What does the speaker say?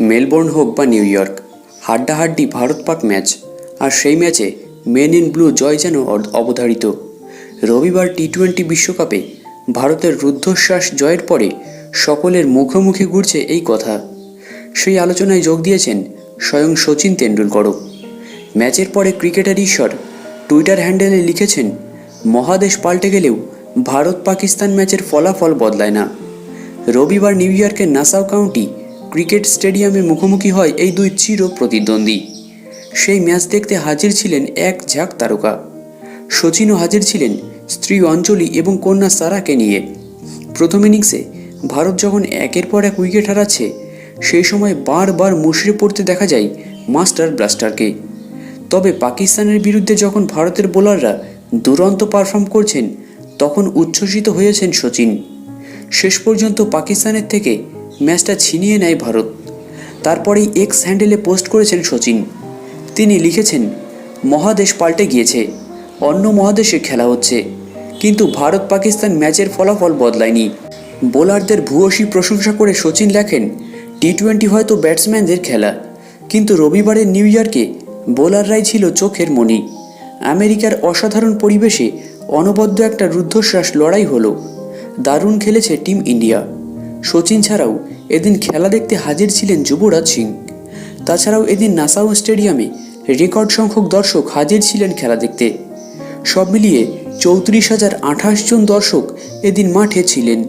Melbourne হোক বা new York, হাড্ডাহাড্ডি ভারত পাক ম্যাচ, আর সেই ম্যাচে মেন ইন ব্লু জয় যেন অবধারিত। রবিবার টি টোয়েন্টি বিশ্বকাপে ভারতের রুদ্ধশ্বাস জয়ের পরে সকলের মুখে মুখে ঘুরছে এই কথা। সেই আলোচনায় যোগ দিয়েছেন স্বয়ং সচিন তেন্ডুলকরও। ম্যাচের পরে ক্রিকেটার ঈশ্বর টুইটার হ্যান্ডেলে লিখেছেন, মহাদেশ পাল্টে গেলেও ভারত পাকিস্তান ম্যাচের ফলাফল বদলায় না। রবিবার নিউ ইয়র্কের নাসাউ কাউন্টি ক্রিকেট স্টেডিয়ামে মুখোমুখি হয় এই দুই চির প্রতিদ্বন্দ্বী সেই ম্যাচ দেখতে হাজির ছিলেন এক ঝাঁক তারকা। সচিনও হাজির ছিলেন স্ত্রী অঞ্জলি এবং কন্যা সারাকে নিয়ে। প্রথম ইনিংসে ভারত যখন একের পর এক উইকেট হারাচ্ছে, সেই সময় বারবার মুশড়ে পড়তে দেখা যায় মাস্টার ব্লাস্টারকে। তবে পাকিস্তানের বিরুদ্ধে যখন ভারতের বোলাররা দুরন্ত পারফর্ম করছেন, তখন উচ্ছ্বসিত হয়েছেন সচিন। শেষ পর্যন্ত পাকিস্তানের থেকে ম্যাচটা ছিনিয়ে নেয় ভারত। তারপরেই এক্স হ্যান্ডেলে পোস্ট করেছেন সচিন। তিনি লিখেছেন, মহাদেশ পাল্টে গিয়েছে, অন্য মহাদেশে খেলা হচ্ছে। কিন্তু ভারত পাকিস্তান ম্যাচের ফলাফল বদলায়নি। বোলারদের ভূয়সী প্রশংসা করে সচিন লেখেন টি টোয়েন্টি হয়তো ব্যাটসম্যানদের খেলা, কিন্তু রবিবারের নিউ ইয়র্কে বোলাররাই ছিল চোখের মণি আমেরিকার অসাধারণ পরিবেশে অনবদ্য একটা রুদ্ধশ্বাস লড়াই হলো। দারুণ খেলেছে টিম ইন্ডিয়া। সচিন ছাড়াও এদিন খেলা দেখতে হাজির ছিলেন যুবরাজ সিং। তাছাড়াও এদিন নাসাউ স্টেডিয়ামে রেকর্ড সংখ্যক দর্শক হাজির ছিলেন খেলা দেখতে। সব মিলিয়ে চৌত্রিশ হাজার আঠাশ জন দর্শক এদিন মাঠে ছিলেন।